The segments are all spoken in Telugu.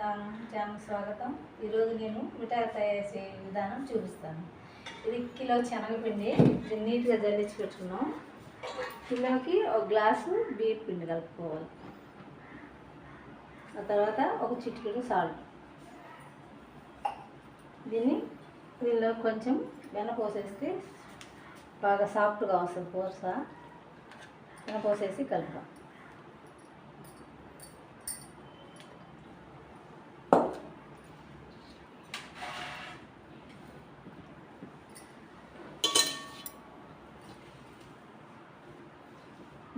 ఛానల్ స్వాగతం. ఈరోజు నేను మిఠాయి తయారు చేసే విధానం చూపిస్తాను. ఇది కిలో శనగపిండి. నీట్గా జల్లించి పెట్టుకున్నాం. కిలోకి ఒక గ్లాసు బియ్య పిండి కలుపుకోవాలి. ఆ తర్వాత ఒక చిటికెడు సాల్ట్. దీన్ని దీనిలో కొంచెం వెన పోసేస్తే బాగా సాఫ్ట్గా వస్తుంది పూస వెన పోసేసి కలుపుదాం.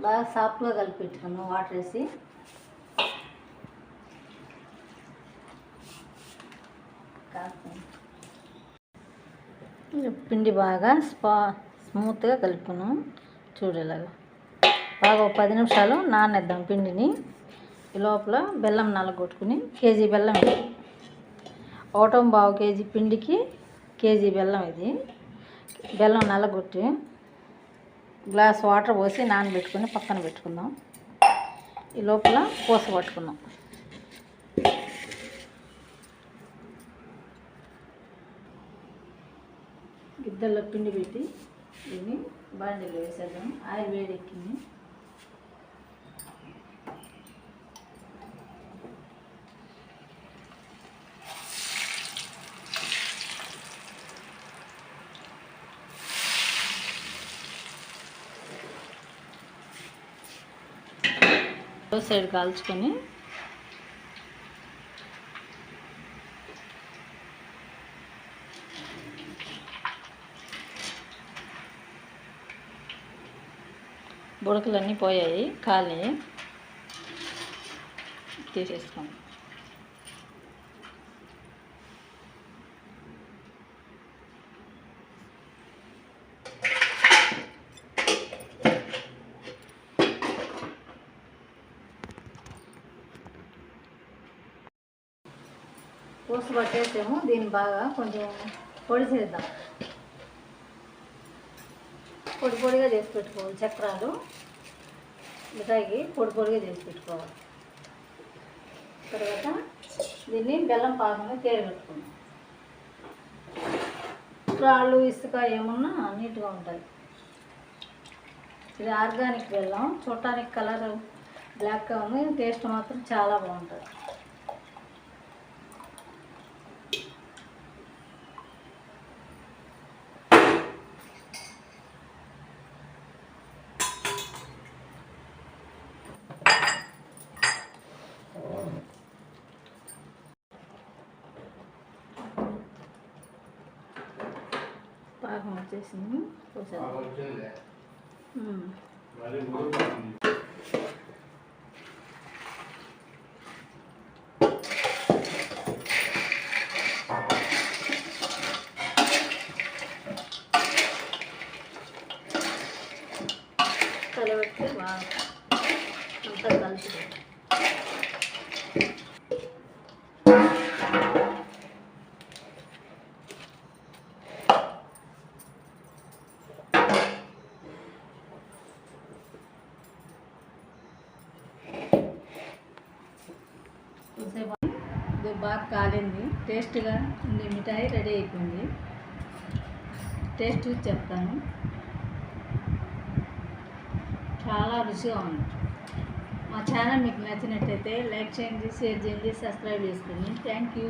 బాగా సాఫ్ట్గా కలిపి పెట్టుకున్నాం వాటర్ వేసి. పిండి బాగా స్పా స్మూత్గా కలుపుకున్నాం చూడేలాగా. బాగా ఒక పది నిమిషాలు నానేద్దాం పిండిని. ఈ లోపల బెల్లం నల్లగొట్టుకుని కేజీ బెల్లం ఇది. ఒకటో బావు కేజీ పిండికి కేజీ బెల్లం ఇది. బెల్లం నల్లగొట్టి గ్లాస్ వాటర్ పోసి నానబెట్టుకుని పక్కన పెట్టుకుందాం. ఈ లోపల పూస పట్టుకుందాం. గిద్దల్లో పిండి పెట్టి దీన్ని బాండీలో వేసేద్దాం. ఆయిల్ వేడెక్కింది. సైడ్ కాల్చుకొని. బుడకలన్నీ పోయాయి ఖాళీ తీసేసుకోండి. పూస పట్టేసాము. దీన్ని బాగా కొంచెం పొడి చేద్దాం. పొడి పొడిగా చేసి పెట్టుకోవాలి చక్రాలు. మిఠాయికి పొడి పొడిగా చేసి పెట్టుకోవాలి. తర్వాత దీన్ని బెల్లం పాకంలో తేరబెట్టుకుందాం. రాళ్ళు ఇసుక ఏమున్నా నీట్గా ఉంటుంది ఇది ఆర్గానిక్ బెల్లం. చూడటానికి కలర్ బ్లాక్గా ఉంది. టేస్ట్ మాత్రం చాలా బాగుంటుంది. పాకం వచ్చేసింది పోసేద్దాం. కలబెట్టి బాగా అంతా కలిసి బాగా కాలింది. టేస్ట్గా ఉంది. మిఠాయి రెడీ అయిపోయింది. టేస్ట్ చెప్తాను. చాలా రుచిగా ఉంది. మా ఛానల్ మీకు నచ్చినట్టయితే లైక్ చేయండి షేర్ చేయండి సబ్స్క్రైబ్ చేసుకోండి. Thank you.